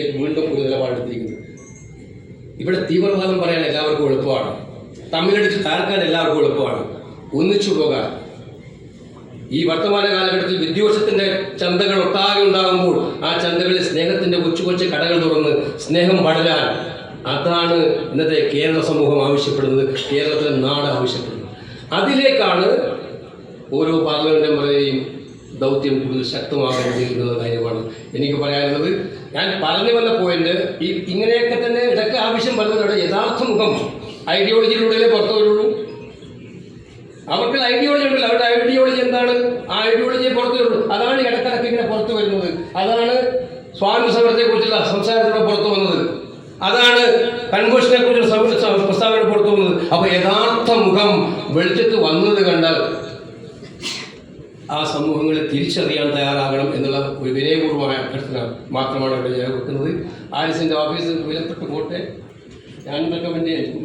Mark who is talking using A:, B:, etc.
A: വീണ്ടും ഒരു നിലപാടെടുത്തിരിക്കുന്നത് ഇവിടെ തീവ്രവാദം പറയാൻ എല്ലാവർക്കും എളുപ്പമാണ്. തമ്മിലടിച്ച് താർക്കാൻ എല്ലാവർക്കും എളുപ്പമാണ്. ഒന്നിച്ചു പോകാൻ. ഈ വർത്തമാന കാലഘട്ടത്തിൽ വിദ്വേഷത്തിന്റെ ചന്തകൾ ഒട്ടാകെ ഉണ്ടാകുമ്പോൾ ആ ചന്തകളിൽ സ്നേഹത്തിന്റെ കൊച്ചു കൊച്ചു കടകൾ തുറന്ന് സ്നേഹം പടരാൻ. അതാണ് ഇന്നത്തെ കേരള സമൂഹം ആവശ്യപ്പെടുന്നത്. കേരളത്തിലെ നാട് ആവശ്യപ്പെടുന്നത്. അതിലേക്കാണ് ഓരോ പാർലമെന്റ് മെമ്പറേയും ദൗത്യം കൂടുതൽ ശക്തമാകേണ്ടിയിരിക്കുന്ന കാര്യമാണ്. എനിക്ക് പറയാനുള്ളത് ഞാൻ പറഞ്ഞു വന്ന പോയിന്റ് ഈ ഇങ്ങനെയൊക്കെ തന്നെ ഇതൊക്കെ ആവശ്യം വരുന്നവരുടെ യഥാർത്ഥ മുഖം ഐഡിയോളജിയിലൂടെ പുറത്തു വരുള്ളൂ? അവർക്ക് ഐഡിയോളജി ഉണ്ടല്ലോ. അവരുടെ ഐഡിയോളജി എന്താണ്? ആ ഐഡിയോളജിയെ പുറത്തു വരുള്ളൂ. അതാണ് ഇടക്കിടക്ക് ഇങ്ങനെ പുറത്തു വരുന്നത്. അതാണ് സ്വാതന്ത്ര്യ സമരത്തെ കുറിച്ചുള്ള സംസാരത്തിലൂടെ പുറത്തു വന്നത്. അതാണ് കൺവെൻഷനെ കുറിച്ചുള്ള പ്രസ്താവന പുറത്തു വന്നത്. അപ്പൊ യഥാർത്ഥ മുഖം വെളിച്ചത്ത് വന്നത് കണ്ടാൽ ആ സമൂഹങ്ങളെ തിരിച്ചറിയാൻ തയ്യാറാകണം എന്നുള്ള ഒരു വിനയപൂർവമായ അഭ്യർത്ഥന മാത്രമാണ് ഇവിടെ ഞാൻ വെക്കുന്നത്. ആരിസിന്റെ ഓഫീസിൽ വിലപ്പെട്ട് പോട്ടെ ഞാൻ റെക്കമെൻഡ് ചെയ്യാം.